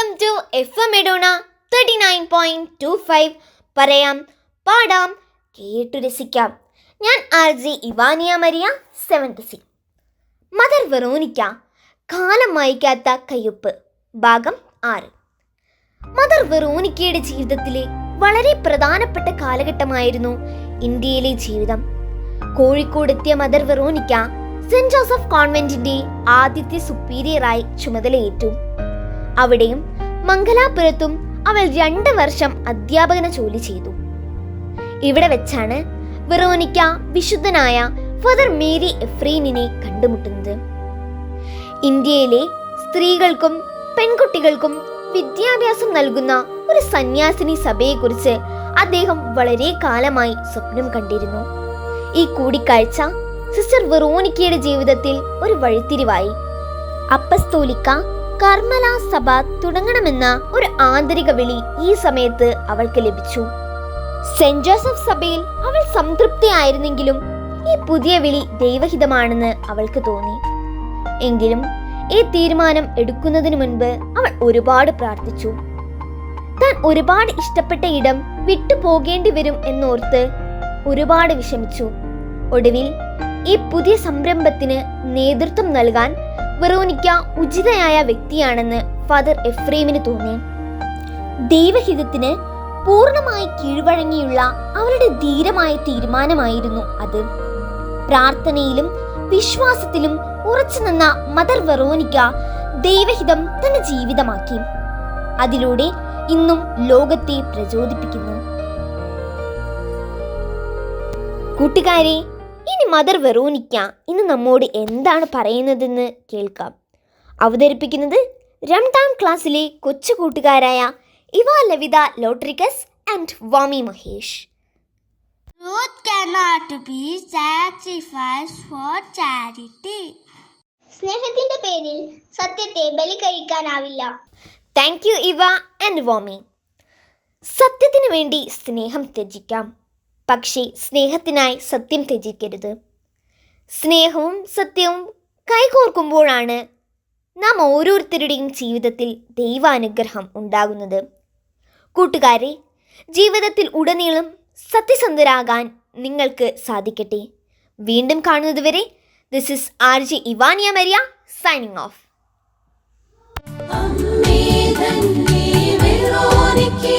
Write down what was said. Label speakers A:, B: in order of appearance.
A: F M എഡോണ thirty nine point two five പറയാം പാടാം കേട്ടു രസിക്കാം. ഞാൻ R G Ivania Maria seventh C mother Veronica കാലം മായ്ക്കാത്ത കയ്യൊപ്പ് ഭാഗം ആറ്. മദർ വെറോനിക്കയുടെ ജീവിതത്തിലെ വളരെ പ്രധാനപ്പെട്ട കാലഘട്ടമായിരുന്നു ഇന്ത്യയിലെ ജീവിതം. കോഴിക്കോട് എത്തിയ മദർ വെറോനിക്ക സെന്റ് ജോസഫ് കോൺവെന്റിന്റെ ആദ്യത്തെ സുപ്പീരിയറായി ചുമതലയേറ്റു. അവിടെയും മംഗലാപുരത്തും അവൾ രണ്ട് വർഷം അധ്യാപകന ജോലി ചെയ്തു. ഇവിടെ വെച്ചാണ് വെറോനിക്ക വിശുദ്ധനായ ഫാദർ മേരി എഫ്രീനിനെ കണ്ടുമുട്ടുന്നത്. ഇന്ത്യയിലെ സ്ത്രീകൾക്കും പെൺകുട്ടികൾക്കും വിദ്യാഭ്യാസം നൽകുന്ന ഒരു സന്യാസിനി സഭയെക്കുറിച്ച് അദ്ദേഹം വളരെ കാലമായി സ്വപ്നം കണ്ടിരുന്നു. ഈ കൂടിക്കാഴ്ച സിസ്റ്റർ വെറോനിക്കയുടെ ജീവിതത്തിൽ ഒരു വഴിത്തിരിവായി. അപ്പസ്തോലിക്ക കർമ്മല സഭ തുടങ്ങണമെന്ന ഒരു ആന്തരിക വിളി ഈ സമയത്ത് അവൾക്ക് ലഭിച്ചു. സെന്റ് ജോസഫ് സഭയിൽ അവൾ സംതൃപ്തിയായിരുന്നെങ്കിലും ഈ പുതിയ വിളി ദൈവഹിതമാണെന്ന് അവൾക്ക് തോന്നി. എങ്കിലും ഈ തീരുമാനം എടുക്കുന്നതിന് മുൻപ് അവൾ ഒരുപാട് പ്രാർത്ഥിച്ചു. താൻ ഒരുപാട് ഇഷ്ടപ്പെട്ട ഇടം വിട്ടു പോകേണ്ടി വരും എന്നോർത്ത് ഒരുപാട് വിഷമിച്ചു. ഒടുവിൽ ഈ പുതിയ സംരംഭത്തിന് നേതൃത്വം നൽകാൻ വെറോനിക്ക ഉചിതയായ വ്യക്തിയാണെന്ന് ഫാദർ എഫ്രേമിന് തോന്നി ദൈവഹിതത്തിന് പൂർണമായി കീഴ്വഴങ്ങിയുള്ള അവരുടെ ധീരമായ തീരുമാനമായിരുന്നു അത്. പ്രാർത്ഥനയിലും വിശ്വാസത്തിലും ഉറച്ചു നിന്ന മദർ വെറോനിക്ക ദൈവഹിതം തന്റെ ജീവിതമാക്കി. അതിലൂടെ ഇന്നും ലോകത്തെ പ്രചോദിപ്പിക്കുന്നു. കൂട്ടുകാരെ ഇനി മദർ വെറോനിക്ക ഇന്ന് നമ്മോട് എന്താണ് പറയുന്നതെന്ന് കേൾക്കാം. അവതരിപ്പിക്കുന്നത് രണ്ടാം ക്ലാസ്സിലെ കൊച്ചു കൂട്ടുകാരായ ഇവ ലവിത ലോട്രിക്കസ് and വാമി Mahesh.
B: Truth cannot be sacrificed for charity.
C: സ്നേഹത്തിന്റെ പേരിൽ സത്യത്തെ ബലി കഴിക്കാനാവില്ല
A: താങ്ക് യു ഇവ ആൻഡ് വോമി. സത്യത്തിന് വേണ്ടി സ്നേഹം ത്യജിക്കാം. പക്ഷേ സ്നേഹത്തിനായി സത്യം ത്യജിക്കരുത്. സ്നേഹവും സത്യവും കൈകോർക്കുമ്പോഴാണ് നാം ഓരോരുത്തരുടെയും ജീവിതത്തിൽ ദൈവാനുഗ്രഹം ഉണ്ടാകുന്നത്. കൂട്ടുകാരെ ജീവിതത്തിൽ ഉടനീളം സത്യസന്ധരാകാൻ നിങ്ങൾക്ക് സാധിക്കട്ടെ. വീണ്ടും കാണുന്നതുവരെ this is R G Ivania Maria signing off
D: തന്നെ വെറോനിക്കേ